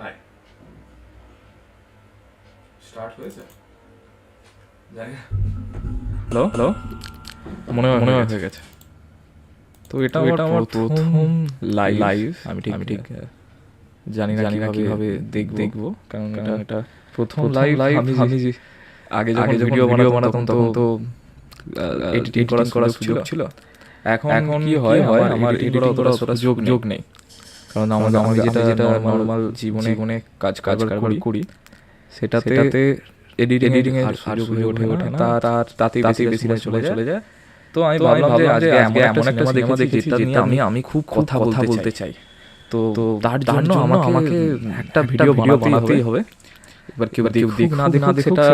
High start হয়েছে জানি hello hello মনে হয় মনে হয় হয়ে গেছে। তো এটা এটা আমার প্রথম লাইভ লাইভ আমি ঠিক আমি ঠিক জানি না জানি না কীভাবে দেখ দেখব কারণ এটা এটা প্রথম লাইভ লাইভ আমি আগে যখন ভিডিও ভিডিও বানাতাম তখন তো এডিটিং করার করার সুযোগ ছিল। এখন এখন কি হয় হয় আমার এডিটিং করার অতটা যোগ যোগ নেই। কারণ আমাদের আমি যেটা যেটা নর্মাল জীবনে জীবনে কাজ কাজ করি সেটাতে এডিটিং এডিটিং এর সুযোগ হয়ে ওঠে ওঠে না তার তাতে বেশি বেশি চলে চলে যায়। তো আমি ভাবলাম যে আজকে আজকে এমন একটা সিনেমা দেখেছি যেটা নিয়ে আমি আমি খুব কথা কথা বলতে চাই। তো তার জন্য আমাকে আমাকে একটা ভিডিও ভিডিও বানাতেই হবে। এবার কেউ কেউ দেখুক না দেখুক সেটা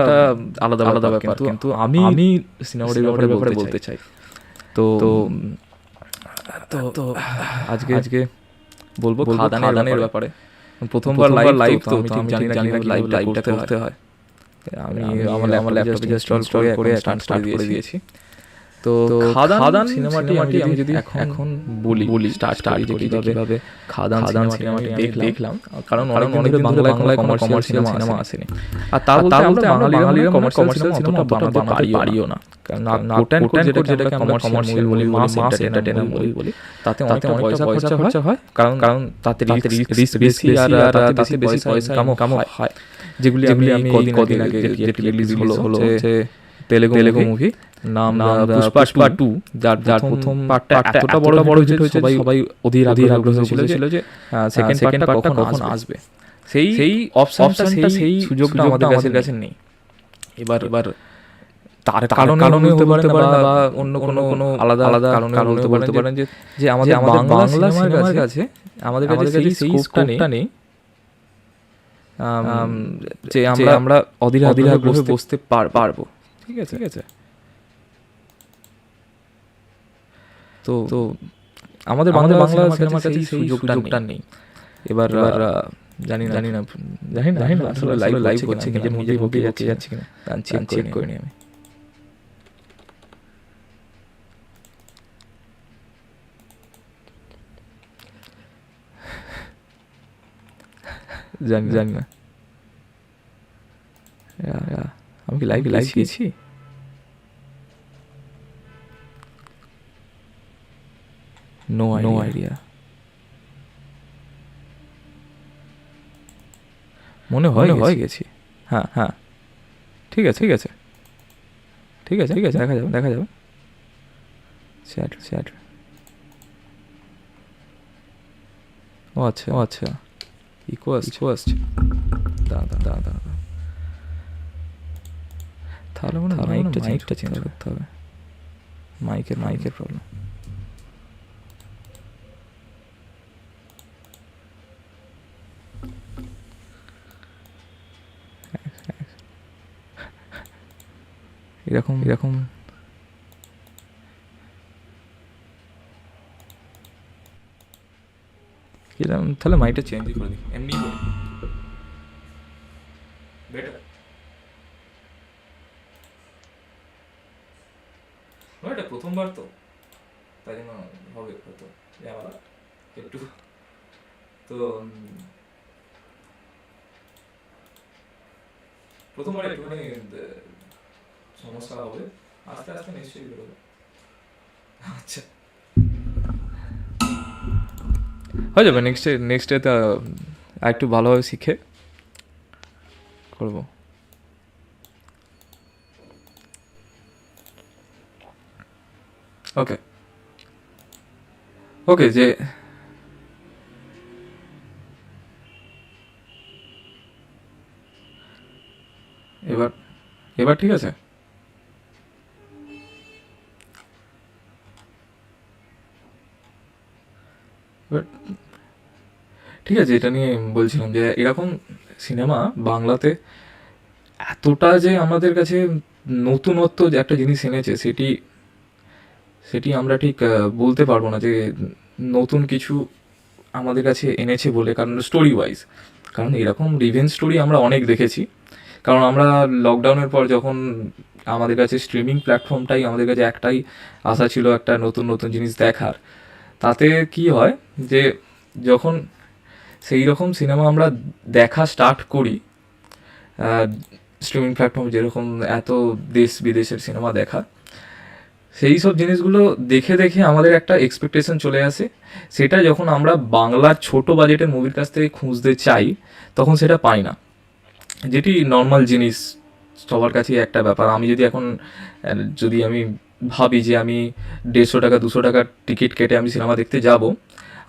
আলাদা আলাদা ব্যাপার কিন্তু আমি আমি সিনেমাটির ব্যাপারে ব্যাপারে বলতে চাই। তো তো তো আজকে আজকে বলব খাদানের ব্যাপারে। প্রথমবার লাইভ লাইভ তো আমি ঠিক জানি না জানি না লাইভ লাইভটা করতে হয়। আমি আমার আমার ল্যাপটপে জাস্ট ইনস্টল করে স্টার্ট স্টার্ট করে দিয়েছি। তো খাদান সিনেমাটি আমি যদি এখন বলি বলি স্টার্ট স্টার্ট করি কীভাবে খাদান খাদান সিনেমাটি দেখলাম কারণ অনেক অনেক বাংলায় বাংলায় কমার্শিয়াল সিনেমা সিনেমা আসেনি। আর তা বলতে আমরা বাঙালিরা কমার্শিয়াল সিনেমা অতটা বানাতে পারিও না। কারণ কোটেন কোট যেটা যেটাকে আমরা কমার্শিয়াল বলি মাস এন্টারটেইনার বলি বলি তাতে অনেক পয়সা খরচা খরচা হয় কারণ কারণ তাতে রিস্ক বেশি আর তাতে বেশি পয়সা কামও কামও হয়। যেগুলি যেগুলি আমি কদিন কদিন আগে রিলিজ হলো। হলো। তেলেগু তেলেগু মুভি নাম পুষ্পা টু যার যার প্রথম পার্টটা এতটা বড় বড় হিট হয়েছে সবাই সবাই অধীর অধীর আগ্রহ ছিল যে সেকেন্ড সেকেন্ড পার্টটা কখন আসবে? সেই সেই অপশনটা সেই সুযোগটা আমাদের কাছে নেই। এবার এবার তার কারণ কারণে হতে পারে বা অন্য কোনো কোনো আলাদা আলাদা কারণে হতে বলতে পারেন যে যে আমাদের বাংলা সিনেমার কাছে আমাদের কাছে সেই স্কোপটা নেই। যে আমরা আমরা অধীর অধীর আগ্রহে বসতে পারব। ঠিক আছে। ঠিক আছে। তো তো আমাদের বাংলা বাংলা সিনেমার কাছে সেই সুযোগটা নেই। এবার জানি না। জানি না। জানি না জানি না আসলে লাইভ লাইভ হচ্ছে কিনা নিজের মুখে যাচ্ছে যাচ্ছে কিনা চেক চেক করিনি আমি। জানি জানি না। আমি কি লাইভ লাইভ গেছি নো নো আইডিয়া মনে হয় হয়ে গেছি। হ্যাঁ হ্যাঁ। ঠিক আছে ঠিক আছে। ঠিক আছে ঠিক আছে দেখা যাবে দেখা যাবে। চ্যাট চ্যাট ও আচ্ছা ও আচ্ছা। ইকো আসছে ইকো আসছে দাদা দাদা দাদা তাহলে মনে হয় মাইকটা চেঞ্জ করতে হবে। মাইকের মাইকের প্রবলেম এরকম এরকম। কীরকম তাহলে মাইকটা চেঞ্জ করে দিই এমনি এটা প্রথমবার তো। তাই জন্য হবে হয়তো। একটু। তো প্রথমবার একটুখানি সমস্যা হবে আস্তে আস্তে নিশ্চয়ই বেরোবে। আচ্ছা। হয়ে যাবে নেক্সট ডে নেক্সট ডেতে একটু ভালোভাবে শিখে করব। ওকে ওকে যে এবার এবার ঠিক আছে? ঠিক আছে, এটা নিয়ে বলছিলাম যে এরকম সিনেমা বাংলাতে এতটা যে আমাদের কাছে নতুনত্ব যে একটা জিনিস এনেছে, সেটি সেটি আমরা ঠিক বলতে পারব না যে নতুন কিছু আমাদের কাছে এনেছে বলে, কারণ স্টোরি ওয়াইজ কারণ এরকম রিভেন স্টোরি আমরা অনেক দেখেছি। কারণ আমরা লকডাউনের পর যখন আমাদের কাছে স্ট্রিমিং প্ল্যাটফর্মটাই আমাদের কাছে একটাই আশা ছিল একটা নতুন নতুন জিনিস দেখার, তাতে কি হয় যে যখন সেই রকম সিনেমা আমরা দেখা স্টার্ট করি স্ট্রিমিং প্ল্যাটফর্ম যেরকম এত দেশ বিদেশের সিনেমা দেখা, সেই সব জিনিসগুলো দেখে দেখে আমাদের একটা এক্সপেকটেশন চলে আসে। সেটা যখন আমরা বাংলার ছোট বাজেটের মুভির কাছ থেকে খুঁজতে চাই, তখন সেটা পাই না। যেটি নর্মাল জিনিস সবার কাছেই একটা ব্যাপার। আমি যদি এখন যদি আমি ভাবি যে আমি দেড়শো টাকা, দুশো টাকার টিকিট কেটে আমি সিনেমা দেখতে যাব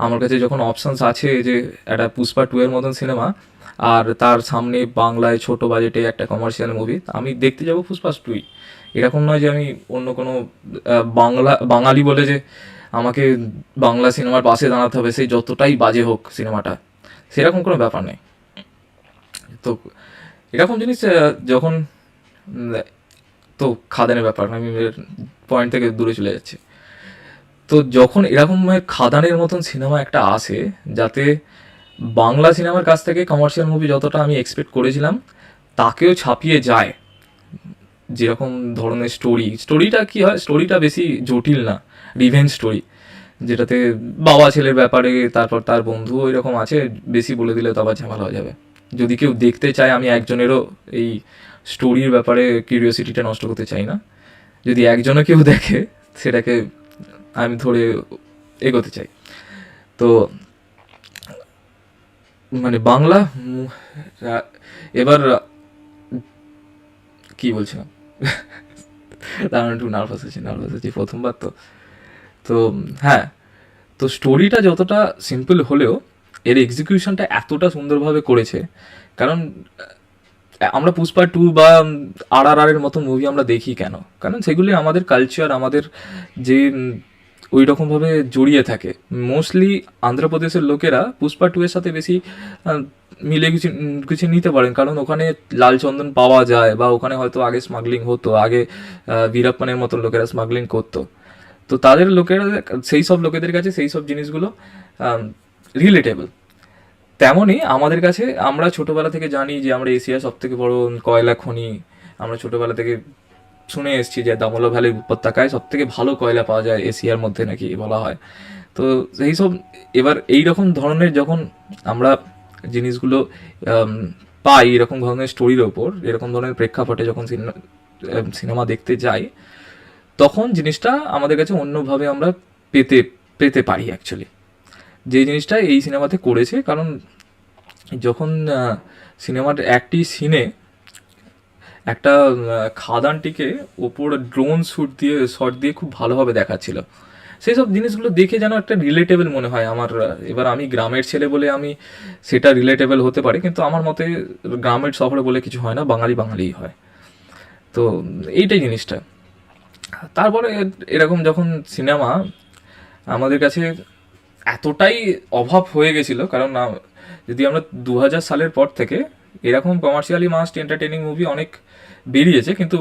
আমার কাছে যখন অপশানস আছে যে একটা পুষ্পা টু এর মতন সিনেমা আর তার সামনে বাংলায় ছোট বাজেটে একটা কমার্শিয়াল মুভি আমি দেখতে যাব পুষ্পা টুই এরকম নয় যে আমি অন্য কোনো বাংলা, বাঙালি বলে যে আমাকে বাংলা সিনেমার পাশে দাঁড়াতে হবে সেই যতটাই বাজে হোক সিনেমাটা সেরকম কোনো ব্যাপার নেই। তো এরকম জিনিস যখন তো খাদানের ব্যাপার, আমি পয়েন্ট থেকে দূরে চলে যাচ্ছি। তো যখন এরকম খাদানের মতন সিনেমা একটা আসে যাতে বাংলা সিনেমার কাছ থেকে কমার্শিয়াল মুভি যতটা আমি এক্সপেক্ট করেছিলাম, তাকেও ছাপিয়ে যায়। যেরকম ধরনের স্টোরি স্টোরিটা কি হয় স্টোরিটা বেশি জটিল না রিভেঞ্জ স্টোরি যেটাতে বাবা ছেলের ব্যাপারে, তারপর তার বন্ধু এরকম আছে, বেশি বলে দিলে তো আবার ঝামেলা হয়ে যাবে। যদি কেউ দেখতে চায়, আমি একজনেরও এই স্টোরির ব্যাপারে কিউরিওসিটিটা নষ্ট করতে চাই না। যদি একজনও কেউ দেখে, সেটাকে আমি ধরে এগোতে চাই। তো মানে বাংলা এবার, কি বলছিলাম তার একটু নার্ভাস আছি নার্ভাস আছি প্রথমবার তো। তো হ্যাঁ তো স্টোরিটা যতটা সিম্পল হলেও এর এক্সিকিউশনটা এতটা সুন্দরভাবে করেছে। কারণ আমরা পুষ্পা টু বা আর আর এর মতো মুভি আমরা দেখি কেন? কারণ সেগুলি আমাদের কালচার আমাদের যে ওই রকমভাবে জড়িয়ে থাকে। মোস্টলি আন্ধ্রপ্রদেশের লোকেরা পুষ্পা টু এর সাথে বেশি মিলে কিছু কিছু নিতে পারেন। কারণ ওখানে লাল চন্দন পাওয়া যায় বা ওখানে হয়তো আগে স্মাগলিং হতো, আগে বীরাপ্পানের মতো লোকেরা স্মাগলিং করতো। তো তাদের লোকেরা, সেই সব লোকেদের কাছে সেই সব জিনিসগুলো রিলেটেবল তেমনই আমাদের কাছে আমরা ছোটোবেলা থেকে জানি যে আমরা এশিয়ার সব থেকে বড় কয়লা খনি, আমরা ছোটোবেলা থেকে শুনে এসেছি যে দামোলা ভ্যালির উপত্যকায় সব থেকে ভালো কয়লা পাওয়া যায় এশিয়ার মধ্যে নাকি বলা হয়। তো সেই সব এবার এই রকম ধরনের যখন আমরা জিনিসগুলো পাই এরকম ধরনের স্টোরির ওপর, এরকম ধরনের প্রেক্ষাপটে যখন সিনেমা দেখতে যাই, তখন জিনিসটা আমাদের কাছে অন্যভাবে আমরা পেতে পেতে পারি অ্যাকচুয়ালি যে জিনিসটা এই সিনেমাতে করেছে, কারণ যখন সিনেমার একটি সিনে একটা খাদানটিকে ওপর ড্রোন শ্যুট দিয়ে শট দিয়ে খুব ভালোভাবে দেখাচ্ছিল। সেই সব জিনিসগুলো দেখে যেন একটা রিলেটেবল মনে হয় আমার এবার আমি গ্রামের ছেলে বলে আমি সেটা রিলেটেবল হতে পারে, কিন্তু আমার মতে গ্রামের শহরে বলে কিছু হয় না, বাঙালি বাঙালিই হয়। তো এইটাই জিনিসটা। তারপরে এরকম যখন সিনেমা, আমাদের কাছে এতটাই অভাব হয়ে গেছিল, কারণ যদি আমরা দু হাজার সালের পর থেকে এরকম কমার্শিয়ালি মাস্ট এন্টারটেনিং মুভি অনেক বেরিয়েছে, কিন্তু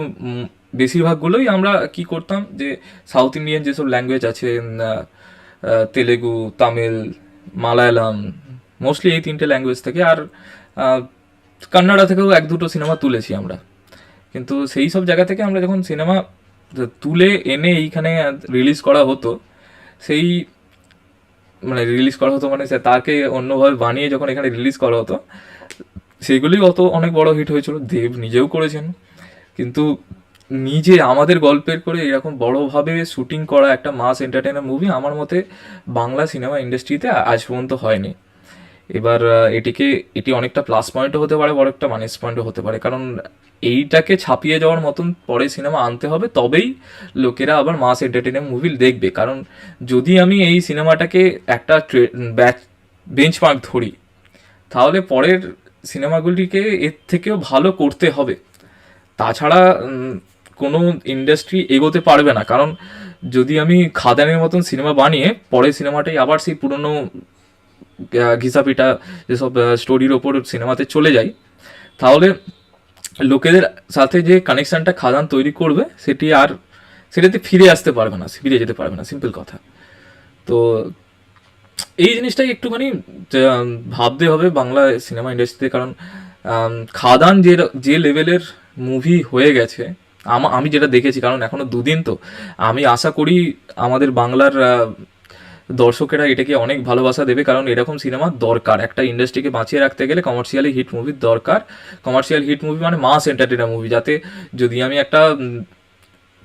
বেশিরভাগগুলোই আমরা কি করতাম যে সাউথ ইন্ডিয়ান যেসব ল্যাঙ্গুয়েজ আছে তেলেগু, তামিল, মালায়ালাম মোস্টলি এই তিনটে ল্যাঙ্গুয়েজ থেকে আর কান্নাডা থেকেও এক দুটো সিনেমা তুলেছি আমরা। কিন্তু সেই সব জায়গা থেকে আমরা যখন সিনেমা তুলে এনে এইখানে রিলিজ করা হতো, সেই মানে রিলিজ করা হতো মানে তাকে অন্যভাবে বানিয়ে যখন এখানে রিলিজ করা হতো সেগুলি অত অনেক বড় হিট হয়েছিল। দেব নিজেও করেছেন। কিন্তু নিজে আমাদের গল্পের করে এরকম বড়োভাবে শুটিং করা একটা মাস এন্টারটেইনার মুভি আমার মতে বাংলা সিনেমা ইন্ডাস্ট্রিতে আজ পর্যন্ত হয়নি। এবার এটিকে, এটি অনেকটা প্লাস পয়েন্টও হতে পারে, বড় একটা মাইনাস পয়েন্টও হতে পারে। কারণ এইটাকে ছাপিয়ে যাওয়ার মতন পরে সিনেমা আনতে হবে, তবেই লোকেরা আবার মাস এন্টারটেইনার মুভি দেখবে। কারণ যদি আমি এই সিনেমাটাকে একটা ব্যাচ বেঞ্চমার্ক ধরি, তাহলে পরের সিনেমাগুলিকে এর থেকেও ভালো করতে হবে। তাছাড়া কোনো ইন্ডাস্ট্রি এগোতে পারবে না। কারণ, যদি আমি খাদানের মতন সিনেমা বানিয়ে পরে সিনেমাটাই আবার সেই পুরনো ঘিসাপিটা যেসব স্টোরির ওপর সিনেমাতে চলে যাই তাহলে লোকেদের সাথে যে কানেকশানটা খাদান তৈরি করবে, সেটি আর, সেটাতে ফিরে আসতে পারবে না, ফিরে যেতে পারবে না সিম্পল কথা। তো এই জিনিসটাই একটুখানি ভাবতে হবে বাংলা সিনেমা ইন্ডাস্ট্রিতে কারণ খাদান যে যে লেভেলের মুভি হয়ে গেছে, আমি যেটা দেখেছি, কারণ এখনও দুদিন তো, আমি আশা করি আমাদের বাংলার দর্শকেরা এটাকে অনেক ভালোবাসা দেবে, কারণ এরকম সিনেমা দরকার। একটা ইন্ডাস্ট্রিকে বাঁচিয়ে রাখতে গেলে কমার্শিয়ালি হিট মুভির দরকার। কমার্শিয়াল হিট মুভি মানে মাস এন্টারটেনার মুভি যাতে যদি আমি একটা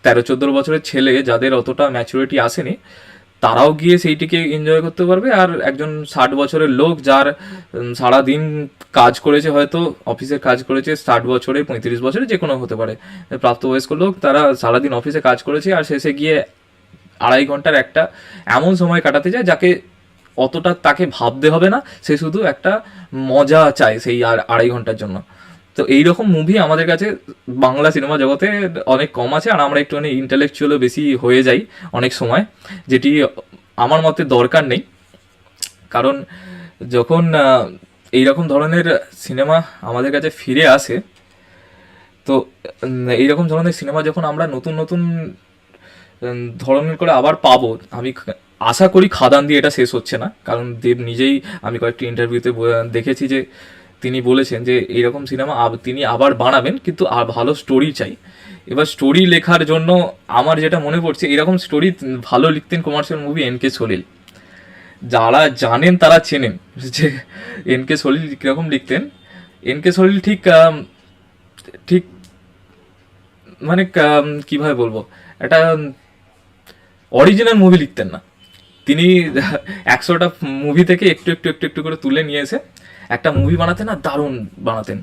তেরো চোদ্দ বছরের ছেলে যাদের অতটা ম্যাচুরিটি আসেনি তারাও গিয়ে সেইটিকে এনজয় করতে পারবে। আর একজন ষাট বছরের লোক যার উম, সারাদিন কাজ করেছে হয়তো অফিসে কাজ করেছে ষাট বছরে পঁয়ত্রিশ বছরে যে কোনো হতে পারে। প্রাপ্তবয়স্ক লোক তারা সারাদিন অফিসে কাজ করেছে আর শেষে গিয়ে আড়াই ঘণ্টার একটা এমন সময় কাটাতে চায় যাকে অতটা তাকে ভাবতে হবে না। সে শুধু একটা মজা চায় সেই আর আড়াই ঘণ্টার জন্য। তো এইরকম মুভি আমাদের কাছে বাংলা সিনেমা জগতে অনেক কম আছে আর আমরা একটুখানি ইন্টালেকচুয়ালও বেশি হয়ে যাই অনেক সময় যেটি আমার মতে দরকার নেই। কারণ যখন আহ, এইরকম ধরনের সিনেমা আমাদের কাছে ফিরে আসে তো এইরকম ধরনের সিনেমা যখন আমরা নতুন নতুন ধরনের করে আবার পাবো আমি আশা করি খাদান দিয়ে এটা শেষ হচ্ছে না। কারণ দেব নিজেই আমি কয়েকটি ইন্টারভিউতে দেখেছি যে তিনি বলেছেন যে, এইরকম সিনেমা তিনি আবার বানাবেন, কিন্তু ভালো স্টোরি চাই। এবার স্টোরি লেখার জন্য আমার যেটা মনে পড়ছে এরকম স্টোরি ভালো লিখতেন commercial movie N K Salil. যারা জানেন তারা চেনেন যে, এন কে সলিল কীরকম লিখতেন। এন কে সলিল ঠিক ঠিক মানে কীভাবে বলব? একটা অরিজিনাল মুভি লিখতেন না। তিনি একশোটা মুভি থেকে একটু একটু একটু একটু করে তুলে নিয়ে এসে একটা মুভি বানাতেন না দারুণ বানাতেন।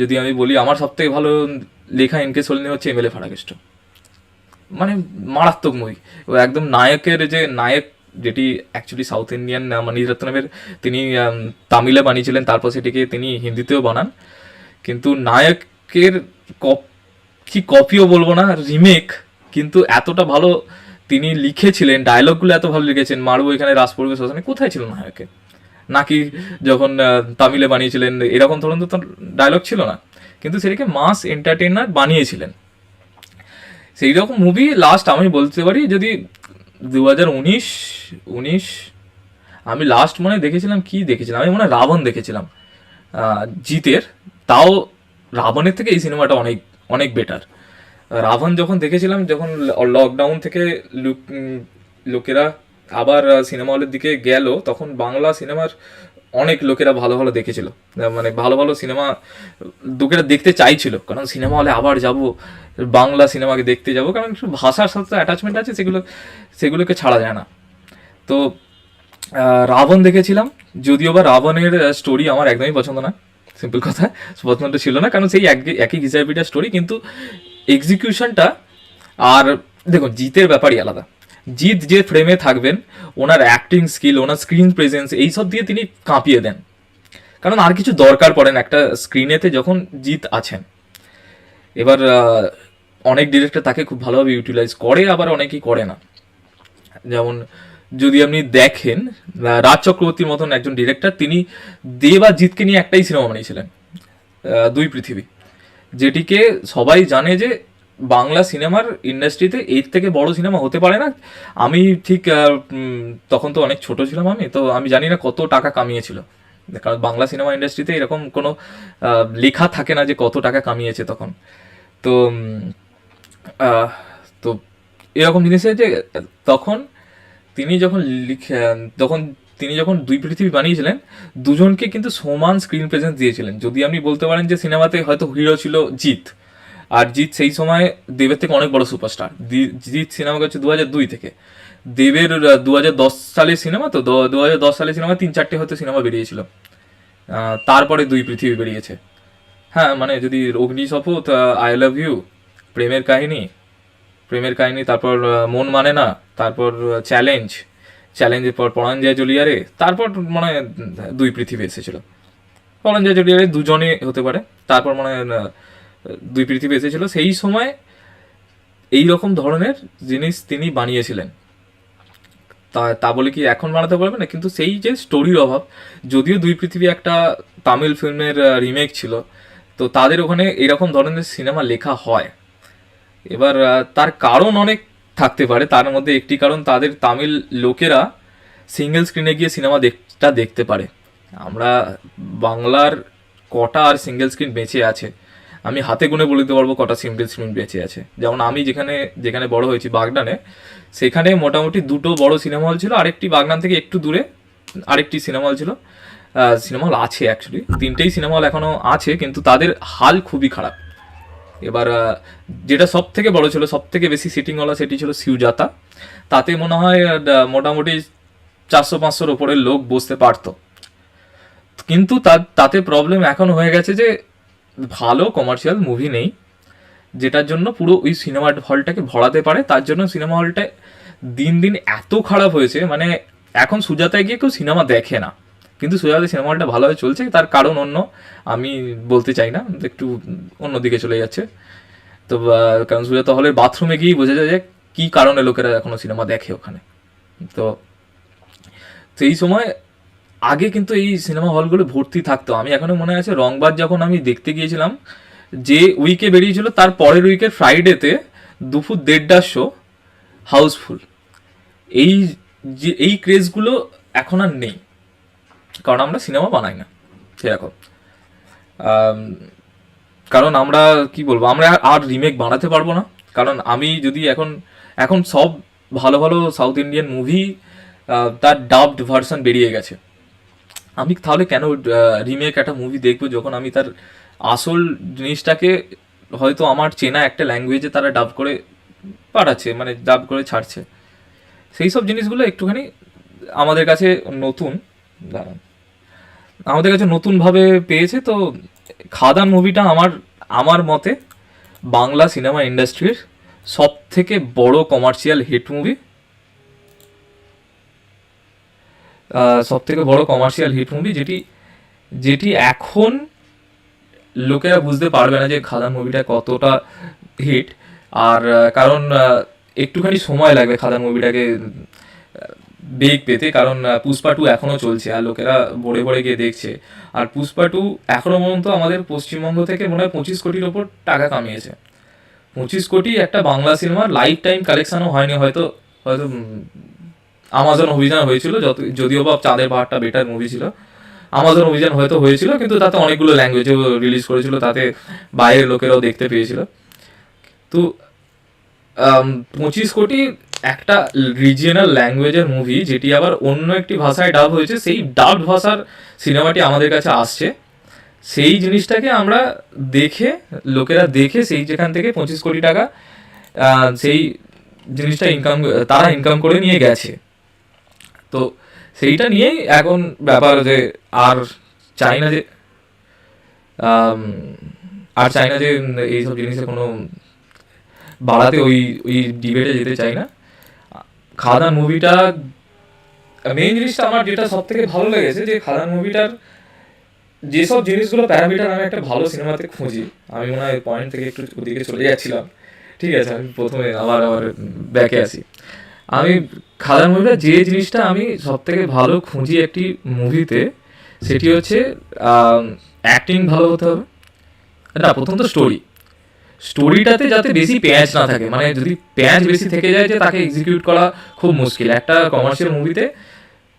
যদি আমি বলি, আমার সব থেকে ভালো লেখা এনকে সলিনী হচ্ছে এম এল এ ফারাকেষ্ট। মানে মারাত্মক মুভি ও একদম নায়কের যে নায়ক, যেটি অ্যাকচুয়ালি সাউথ ইন্ডিয়ান মণিরত্নমের তিনি তামিলে বানিয়েছিলেন, তারপর সেটিকে তিনি হিন্দিতেও বানান। কিন্তু নায়কের কপ, কি কপিও বলব না রিমেক কিন্তু এতটা ভালো তিনি লিখেছিলেন ডায়লগগুলো এত ভালো লিখেছেন মারবো এখানে রাস পড়বে শ্মশানে কোথায় ছিল নায়কে নাকি যখন তামিলে বানিয়েছিলেন, এরকম ধরনের তো ডায়লগ ছিল না। কিন্তু সেটাকে মাস এন্টারটেনার বানিয়েছিলেন। সেই রকম মুভি লাস্ট আমি বলতে পারি যদি দু হাজার উনিশ উনিশ, আমি লাস্ট মনে দেখেছিলাম, কি দেখেছিলাম? আমি মনে হয় রাবণ দেখেছিলাম। জিতের, তাও রাবণের থেকে এই সিনেমাটা অনেক অনেক বেটার রাবণ যখন দেখেছিলাম, যখন লকডাউন থেকে লোক- লোকেরা আবার সিনেমা হলের দিকে গেল, তখন বাংলা সিনেমার অনেক লোকেরা ভালো ভালো দেখেছিল। মানে ভালো ভালো সিনেমা লোকেরা দেখতে চাইছিল, কারণ সিনেমা হলে আবার যাব, বাংলা সিনেমাকে দেখতে যাব, কারণ ভাষার সাথে অ্যাটাচমেন্ট আছে, সেগুলো, সেগুলোকে ছাড়া যায় না। তো রাবণ দেখেছিলাম, যদিও বা রাবণের স্টোরি আমার একদমই পছন্দ না সিম্পল কথা পছন্দ ছিল না, কারণ সেই এক- একই ঘিসাপিটার স্টোরি কিন্তু এক্সিকিউশনটা আর, দেখুন, জিতের ব্যাপারই আলাদা। জিৎ যে ফ্রেমে থাকবেন, ওনার অ্যাক্টিং স্কিল ওনার স্ক্রিন প্রেজেন্স এইসব দিয়ে তিনি কাঁপিয়ে দেন। কারণ আর কিছু দরকার পড়ে না, একটা স্ক্রিনেতে যখন জিৎ আছেন। এবার অনেক ডিরেক্টর তাকে খুব ভালোভাবে ইউটিলাইজ করে, আবার অনেকেই করে না। যেমন, যদি আপনি দেখেন রাজ চক্রবর্তীর মতন একজন ডিরেক্টর তিনি দেব আর জিতকে নিয়ে একটাই সিনেমা বানিয়েছিলেন দুই পৃথিবী। যেটিকে সবাই জানে যে বাংলা সিনেমার ইন্ডাস্ট্রিতে এর থেকে বড় সিনেমা হতে পারে না। আমি ঠিক তখন তো অনেক ছোট ছিলাম আমি, তো আমি জানি না কত টাকা কামিয়েছিল। কারণ বাংলা সিনেমা ইন্ডাস্ট্রিতে এরকম কোনো লেখা থাকে না যে কত টাকা কামিয়েছে তখন। তো তো এরকম জিনিসে যে তখন তিনি যখন লিখে, তখন তিনি যখন দুই পৃথিবী বানিয়েছিলেন, দুজনকে কিন্তু সমান স্ক্রিন প্রেজেন্স দিয়েছিলেন। যদি আপনি বলতে পারেন যে সিনেমাতে হয়তো হিরো ছিল জিৎ আর জিৎ সেই সময় দেবের থেকে অনেক বড় সুপারস্টার। জিৎ সিনেমা করছে দু হাজার দুই থেকে। দেবের দু হাজার দশ সালের সিনেমা তো, দু হাজার দশ সালের সিনেমা তিন চারটে হয়তো সিনেমা বেরিয়েছিল। তারপরে দুই পৃথিবী বেরিয়েছে। হ্যাঁ মানে যদি অগ্নি শপথ আই লাভ ইউ প্রেমের কাহিনী প্রেমের কাহিনী, তারপর মন মানে না, তারপর চ্যালেঞ্জ, চ্যালেঞ্জের পর পরাঞ্জয় জলিয়ারে, তারপর মানে দুই পৃথিবী এসেছিল। পরাঞ্জয় জলিয়ারে দুজনে হতে পারে। তারপর মানে দুই পৃথিবী এসেছিল, সেই সময় এই রকম ধরনের জিনিস তিনি বানিয়েছিলেন। তা তা বলে কি এখন বানাতে পারবে না? কিন্তু সেই যে স্টোরির অভাব, যদিও দুই পৃথিবী একটা তামিল ফিল্মের রিমেক ছিল, তো তাদের ওখানে এরকম ধরনের সিনেমা লেখা হয়। এবার তার কারণ অনেক থাকতে পারে, তার মধ্যে একটি কারণ তাদের তামিল লোকেরা সিঙ্গেল স্ক্রিনে গিয়ে সিনেমা দেখটা দেখতে পারে। আমরা বাংলার কটা আর সিঙ্গেল স্ক্রিন বেঁচে আছে? আমি হাতে গুনে বলে দিতে পারব কটা সিম্পল স্ক্রিন বেঁচে আছে। যেমন আমি যেখানে যেখানে বড় হয়েছি বাগনানে সেখানে মোটামুটি দুটো বড় সিনেমা হল ছিল, আরেকটি বাগনান থেকে একটু দূরে, আরেকটি সিনেমা হল ছিল। সিনেমা হল আছে অ্যাকচুয়ালি তিনটেই সিনেমা হল এখনও আছে, কিন্তু তাদের হাল খুবই খারাপ। এবার যেটা সব থেকে বড় ছিল সব থেকে বেশি সিটিংওয়ালা সেটি ছিল সিউজাতা। তাতে মনে হয় মোটামুটি চারশো পাঁচশোর ওপরের লোক বসতে পারতো। কিন্তু তাতে প্রবলেম এখন হয়ে গেছে যে ভালো কমার্শিয়াল মুভি নেই, যেটার জন্য পুরো ওই সিনেমা হলটাকে ভরাতে পারে, তার জন্য সিনেমা হলটা দিন দিন এত খারাপ হয়েছে মানে এখন সুজাতায় গিয়ে কেউ সিনেমা দেখে না। কিন্তু সুজাতা সিনেমা হলটা ভালোভাবে চলছে, তার কারণ অন্য, আমি বলতে চাই না, একটু অন্যদিকে চলে যাচ্ছে। তো কারণ সুজাতা হলের বাথরুমে গিয়েই বোঝা যায় যে কী কারণে লোকেরা এখনও সিনেমা দেখে ওখানে। তো, সেই সময় আগে কিন্তু এই সিনেমা হলগুলো ভর্তি থাকতো। আমি এখনও মনে আছে রংবাদ যখন আমি দেখতে গিয়েছিলাম, যে উইকে বেরিয়েছিল, তার পরের উইকের ফ্রাইডেতে দুপুর দেড়টার শো হাউসফুল এই যে, এই ক্রেজগুলো এখন আর নেই, কারণ আমরা সিনেমা বানাই না। সেরকম কারণ আমরা, কি বলব, আমরা আর রিমেক বানাতে পারব না। কারণ আমি যদি এখন এখন সব ভালো ভালো সাউথ ইন্ডিয়ান মুভি তার ডাবড ভার্সন বেরিয়ে গেছে। আমি তাহলে কেন রিমেক একটা মুভি দেখব যখন আমি তার আসল জিনিসটাকে হয়তো আমার চেনা একটা ল্যাঙ্গুয়েজে তারা ডাব করে পাঠাচ্ছে মানে ডাব করে ছাড়ছে। সেই সব জিনিসগুলো একটুখানি আমাদের কাছে নতুন আমাদের কাছে নতুনভাবে পেয়েছে, তো খাদান মুভিটা আমার আমার মতে বাংলা সিনেমা ইন্ডাস্ট্রির সব থেকে বড় কমার্শিয়াল হিট মুভি সব থেকে বড় কমার্শিয়াল হিট মুভি যেটি যেটি এখন লোকেরা বুঝতে পারবে না যে খাদান মুভিটা কতটা হিট আর কারণ একটুখানি সময় লাগবে খাদান মুভিটাকে বেগ পেতে। কারণ পুষ্পা টু এখনও চলছে আর লোকেরা ভরে ভরে গিয়ে দেখছে। আর পুষ্পা টু এখনও পর্যন্ত আমাদের পশ্চিমবঙ্গ থেকে মনে হয় পঁচিশ কোটির ওপর টাকা কামিয়েছে। পঁচিশ কোটি একটা বাংলা সিনেমার লাইফ টাইম কালেকশনও হয়নি হয়তো হয়তো আমাজন অভিযান হয়েছিল, যত যদিও বা চাঁদের পাহাড়টা বেটার মুভি ছিল। আমাজন অভিযান হয়তো হয়েছিল, কিন্তু তাতে অনেকগুলো ল্যাঙ্গুয়েজেও রিলিজ করেছিল, তাতে বাইরের লোকেরাও দেখতে পেয়েছিল। তো পঁচিশ কোটি একটা রিজিয়নাল ল্যাঙ্গুয়েজের মুভি যেটি আবার অন্য একটি ভাষায় ডাব হয়েছে, সেই ডাব ভাষার সিনেমাটি আমাদের কাছে আসছে। সেই জিনিসটাকে আমরা দেখে, লোকেরা দেখে সেই যেখান থেকে পঁচিশ কোটি টাকা সেই জিনিসটা ইনকাম তারা ইনকাম করে নিয়ে গেছে। তো সেইটা নিয়েই এখন ব্যাপার যে আর চাইনা যে আর চাইনা যে এইসব জিনিসে কোনো বাড়াতে ওই ওই ডিবেটে যেতে চাই না। খাদান মুভিটা মেইন জিনিসটা আমার যেটা সব থেকে ভালো লেগেছে যে খাদান মুভিটার যেসব জিনিসগুলো প্যারামিটার আমি একটা ভালো সিনেমাতে খুঁজি আমি মনে হয় পয়েন্ট থেকে একটু ওদিকে চলে যাচ্ছিলাম। ঠিক আছে আমি প্রথমে আবার আবার ব্যাকে আসি আমি খাদান মুভিটা, যে জিনিসটা আমি সব থেকে ভালো খুঁজি একটি মুভিতে, সেটি হচ্ছে অ্যাক্টিং ভালো হতে হবে। না, প্রথম তো স্টোরি স্টোরিটাতে যাতে বেশি প্যাঁচ না থাকে মানে যদি প্যাঁচ বেশি থেকে যায় যে তাকে এক্সিকিউট করা খুব মুশকিল। একটা কমার্শিয়াল মুভিতে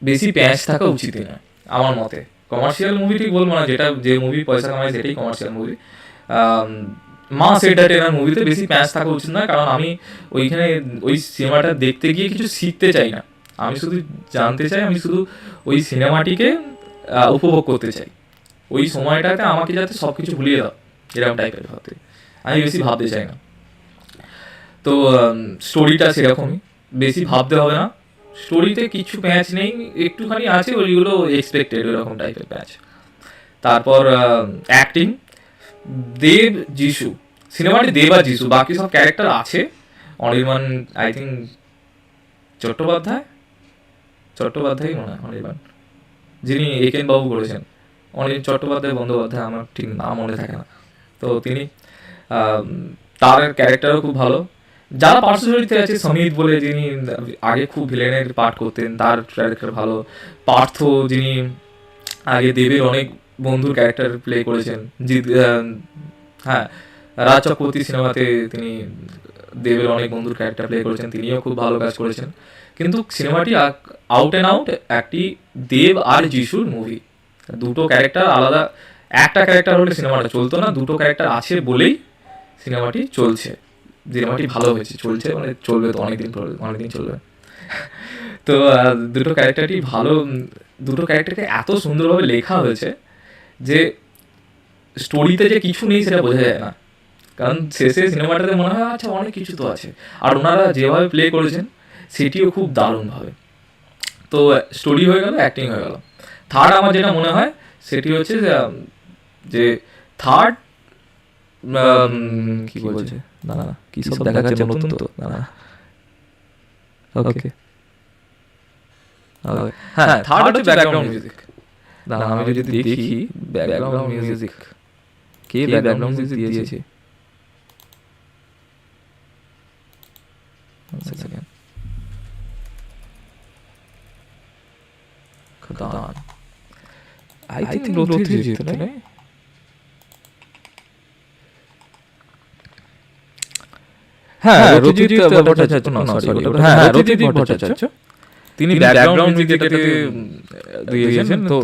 বেশি প্যাঁচ থাকা উচিত না আমার মতে। কমার্শিয়াল মুভি ঠিক বলব না, যেটা, যে মুভি পয়সা কামায় সেটাই কমার্শিয়াল মুভি মাস এন্টারটেনার মুভিতে বেশি প্যাঁচ থাকা উচিত নয়, কারণ আমি ওইখানে ওই সিনেমাটা দেখতে গিয়ে কিছু শিখতে চাই না। আমি শুধু জানতে চাই, আমি শুধু ওই সিনেমাটিকে উপভোগ করতে চাই। ওই সময়টাতে আমাকে যাতে সব কিছু ভুলিয়ে দাও, এরকম টাইপের ভাবতে আমি বেশি ভাবতে চাই না। তো স্টোরিটা সেরকমই। বেশি ভাবতে হবে না। স্টোরিতে কিছু প্যাচ নেই, একটুখানি আছে, ওইগুলো এক্সপেক্টেড ওরকম টাইপের প্যাচ তারপর অ্যাক্টিং দেব যিশু। সিনেমাটি দেব আর যিশু। বাকি সব ক্যারেক্টার আছে। Anirban I think Chattopadhyay? Chattopadhyay মনে হয়, অনির্বাণ। যিনি একেন বাবু করেছেন। অনিল চট্টোপাধ্যায়, বন্দ্যোপাধ্যায় আমার ঠিক নাম মনে থাকে না। তো তিনি তার ক্যারেক্টারও খুব ভালো। যারা চরিত্রে আছে, সমিত বলে যিনি আগে খুব ভিলেনের পাঠ করতেন, তার ক্যারেক্টার ভালো। পার্থ যিনি আগে দেবের অনেক বন্ধুর ক্যারেক্টার প্লে করেছেন। জিৎ হ্যাঁ রাজ চক্রবর্তী সিনেমাতে তিনি দেবের অনেক বন্ধুর ক্যারেক্টার প্লে করেছেন, তিনিও খুব ভালো কাজ করেছেন। কিন্তু সিনেমাটি আউট অ্যান্ড আউট একটি দেব আর যিশুর মুভি দুটো ক্যারেক্টার আলাদা, একটা ক্যারেক্টার হলে সিনেমাটা চলতো না, দুটো ক্যারেক্টার আছে বলেই সিনেমাটি চলছে। সিনেমাটি ভালো হয়েছে, চলছে মানে চলবে তো, অনেকদিন অনেকদিন চলবে। তো দুটো ক্যারেক্টারটি ভালো, দুটো ক্যারেক্টারকে এত সুন্দরভাবে লেখা হয়েছে যে স্টোরিতে যে কিছু নেই সেটা বোঝা যায় না। কারণ শেষে সিনেমাটাতে মনে হয় আচ্ছা অনেক কিছু তো আছে। আর ওনারা যেভাবে প্লে করেছেন সেটিও খুব দারুণভাবে। তো স্টোরি হয়ে গেল অ্যাক্টিং হয়ে গেল। থার্ড আমার যেটা মনে হয় সেটি হচ্ছে যে, থার্ড কি বলছে? না না কি সব দেখা যাচ্ছে নতুন তো? না না। ওকে হ্যাঁ থার্ড হচ্ছে ব্যাকগ্রাউন্ড মিউজিক না আমি যদি দেখি ব্যাকগ্রাউন্ড মিউজিক কে ব্যাকগ্রাউন্ড মিউজিক দিয়েছে second. Khadan. I, think Lothrijiত right? হ্যাঁ রতিজিৎ ভট্টাচার্য না সরি হ্যাঁ রতিজিৎ ভট্টাচার্য তিনি ব্যাকগ্রাউন্ড দিয়েছেন তো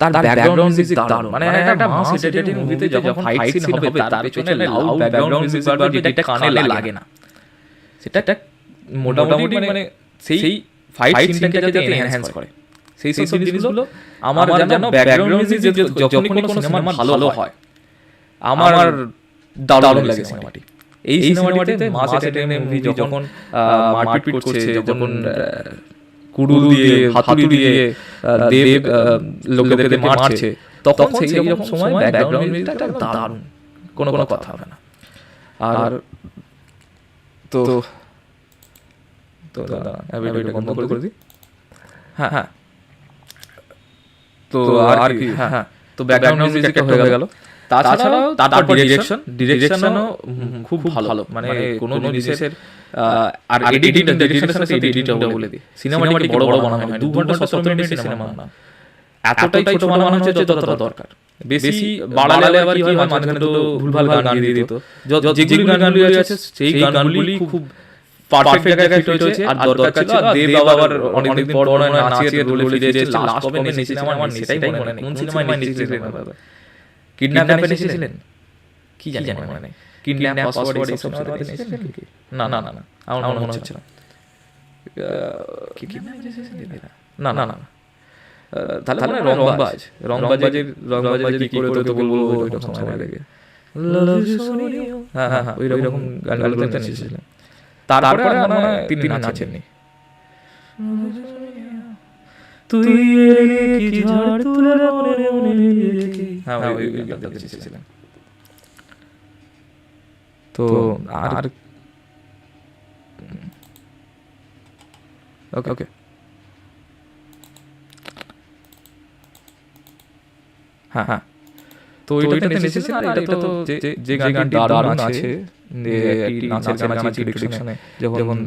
তার ব্যাকগ্রাউন্ড মিউজিক দারুণ। মানে একটা মাস এডিটেড মুভিতে যখন ফাইট সিন হবে তার পেছনে লাউড ব্যাকগ্রাউন্ড মিউজিক বাজবে যেটা কানে লাগে না। সেটা একটা মোটামুটি মানে সেই ফাইট সিনটাকে যাতে এনহ্যান্স করে। সেই সব জিনিসগুলো আমার যেন ব্যাকগ্রাউন্ড মিউজিক যখনই কোনো সিনেমা ভালো হয় আমার দারুণ লাগে সিনেমাটি এই সিনেমাটিতে মাস এন্টারটেইনমেন্ট মুভি যখন মারপিট করছে যখন কুড়ুল দিয়ে হাতুড়ি দিয়ে দেব লোকেদেরকে মারছে। তখন সেই রকম সময় ব্যাকগ্রাউন্ড মিউজিকটা দারুণ। কোনো কোনো কথা হবে না। আর তো তো ভিডিওটা বন্ধ করে দিই। হ্যাঁ হ্যাঁ। তো আর কি? হ্যাঁ হ্যাঁ। তো ব্যাকগ্রাউন্ড মিউজিক একটা হয়ে গেল। তাছাড়াও তারপর ডিরেকশন ডিরেকশনও খুব ভালো। মানে কোনো জিনিসের আর এডিটিং ডিরেকশনের সাথে এডিটিংটা বলে দিই সিনেমাটিকে বড় বড় বানানো হয় দু ঘণ্টা সতেরো মিনিটের সিনেমা না। এতটাই ছোট বানানো হচ্ছে যতটা দরকার। বেশি বাড়ালে আবার কি হয় মাঝখানে তো ভুলভাল গান দিয়ে দিত। যেগুলি গানগুলি আছে সেই গানগুলি খুব পারফেক্ট জায়গায় ফিট হয়েছে। আর দরকার ছিল দেব আবার অনেকদিন পর মনে হয় নাচিয়ে রোলে ফিরে এসেছে লাস্ট কবে নেচেছিলেন আমার সেটাই মনে নেই কোন সিনেমায় নেচেছিলেন কিডন্যাপ নেচেছিলেন কি জানি মনে নেই। কিডন্যাপ পাসওয়ার্ড না না না না আমার মনে হচ্ছে না? না না না। তাহলে মানে রংবাজ। রংবাজের রংবাজের কি করে তোকে বলব? ওইরকম সময় লাগে। হ্যাঁ হ্যাঁ হ্যাঁ ওই রকম গানগুলোতে নেচেছিলেন তারপরে হয় তিনি নাচেননি। তুই এলে কি ঝড় তুলে মনে মনে হ্যাঁ ওই ওই গানটা নেচেছিলেন তো আর ওকে ওকে। হ্যাঁ হ্যাঁ। তো ওইটাতে নেচেছিলেন আর এটা তো যে যে- গানটি দারুণ আছে নাচের গান ইন্ট্রোডাকশনে যখন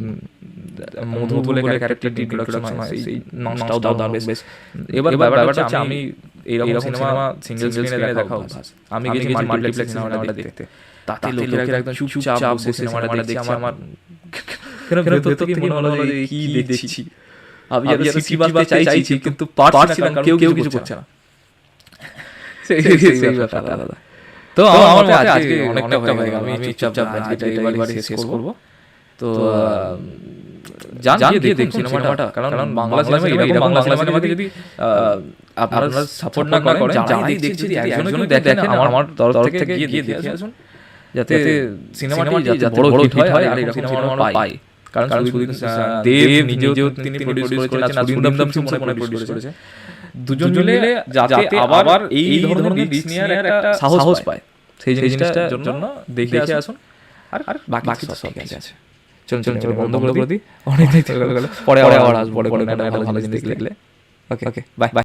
মধু বলে ক্যারেক্টারটি ইন্ট্রোডাকশন হয় সেই নাচটাও দারুণ বেশ। বেশ। এবার ব্যাপারটা হচ্ছে আমি এইরকম সিনেমা সিঙ্গেল স্ক্রিনে দেখা অভ্যাস। আমি গেছি মাল্টিপ্লেক্স সিনেমাটা দেখতে। তাতে লোকেরা একদম চুপচাপ বসে সিনেমাটা দেখছে আমার কেন ভেতর থেকে মনে হলো যে কি দেখছি? আমি আমি সিটি বাজতে চাইছি কিন্তু পারছি না কেউ কেউ কিছু করছে না। সেই সেই ব্যাপারটা আলাদা। তো আমার মতে আজকে অনেকটা হয়ে গেল। আমি চুপচাপ আজকে এইবারে শেষ করব। তো জান গিয়ে দেখুন সিনেমাটা। কারণ বাংলা সিনেমা এরকম বাংলা সিনেমাকে যদি আপনারা সাপোর্ট না করেন যারাই দেখছি যদি একজনও দেখেন আমার আমার তরফ থেকে গিয়ে দেখে আসুন। যাতে সিনেমাটি যাতে বড় হিট হয় আর এরকম সিনেমা পাই কারণ সুদিন দেব নিজেও তিনি প্রডিউস করেছেন আর সুদিন দমদম সিং মনে প্রডিউস করেছে। দুজন মিলে যাতে আবার এই ধরনের রিস্ক নেওয়ার একটা সাহস পায়। সেই জিনিসটার জন্য দেখে আসুন। আর আর বাকি সব ঠিক আছে। চলুন চলুন চলুন বন্ধ করে দিই। অনেক পরে আবার আসব পরে পরে ভালো জিনিস দেখলে। ওকে ওকে বাই বাই